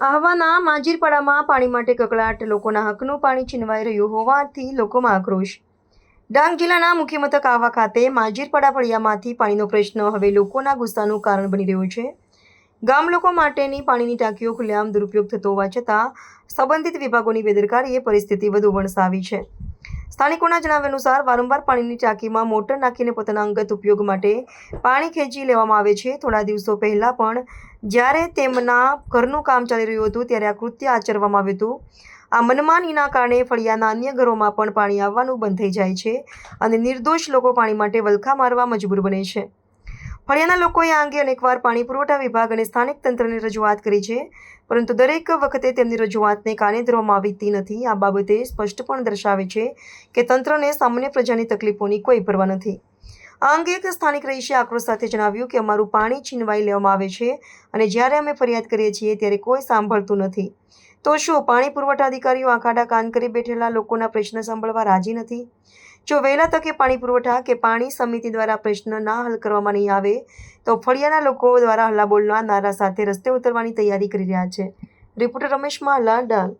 આહવાના માંજીરપાડામાં પાણી માટે કકળાટ લોકોના હકનું પાણી છીનવાઈ રહ્યું હોવાથી લોકોમાં આક્રોશ. ડાંગ જિલ્લાના મુખ્ય મથક આહવા ખાતે માંજીરપાડા ફળિયામાંથી પાણીનો પ્રશ્ન હવે લોકોના ગુસ્સાનું કારણ બની રહ્યો છે. ગામ લોકો માટેની પાણીની ટાંકીઓ ખુલ્લેઆમ દુરુપયોગ થતો હોવા છતાં સંબંધિત વિભાગોની બેદરકારીએ પરિસ્થિતિ વધુ વણસાવી છે. સ્થાનિકોના જણાવ્યા અનુસાર વારંવાર પાણીની ટાંકીમાં મોટર નાખીને પોતાના અંગત ઉપયોગ માટે પાણી ખેંચી લેવામાં આવે છે. થોડા દિવસો પહેલાં પણ જ્યારે તેમના ઘરનું કામ ચાલી રહ્યું હતું ત્યારે આ કૃત્ય આચરવામાં આવ્યું હતું. આ મનમાનીના કારણે ફળિયાના અન્ય ઘરોમાં પણ પાણી આવવાનું બંધ થઈ જાય છે અને નિર્દોષ લોકો પાણી માટે વલખા મારવા મજબૂર બને છે. ફળિયાના લોકોએ આ અંગે અનેકવાર પાણી પુરવઠા વિભાગ અને સ્થાનિક તંત્રને રજૂઆત કરી છે, પરંતુ દરેક વખતે તેમની રજૂઆતને કાને ધરવામાં આવતી નથી. આ બાબતે સ્પષ્ટ પણ દર્શાવે છે કે તંત્રને સામાન્ય પ્રજાની તકલીફોની કોઈ પરવા નથી. આ અંગે એક સ્થાનિક રહીશે આક્રોશ સાથે જણાવ્યું કે અમારું પાણી છીનવાઈ લેવામાં આવે છે અને જ્યારે અમે ફરિયાદ કરીએ છીએ ત્યારે કોઈ સાંભળતું નથી. તો શું પાણી પુરવઠા અધિકારીઓ આંખાડા કાન કરી બેઠેલા લોકોના પ્રશ્ન સાંભળવા રાજી નથી? જો વહેલા તકે પાણી પુરવઠા કે પાણી સમિતિ દ્વારા પ્રશ્ન ના હલ કરવામાં નહીં આવે, તો ફળિયાના લોકો દ્વારા હલ્લાબોલના નારા સાથે રસ્તે ઉતરવાની તૈયારી કરી રહ્યા છે. રિપોર્ટર રમેશ માલા ડાંગ.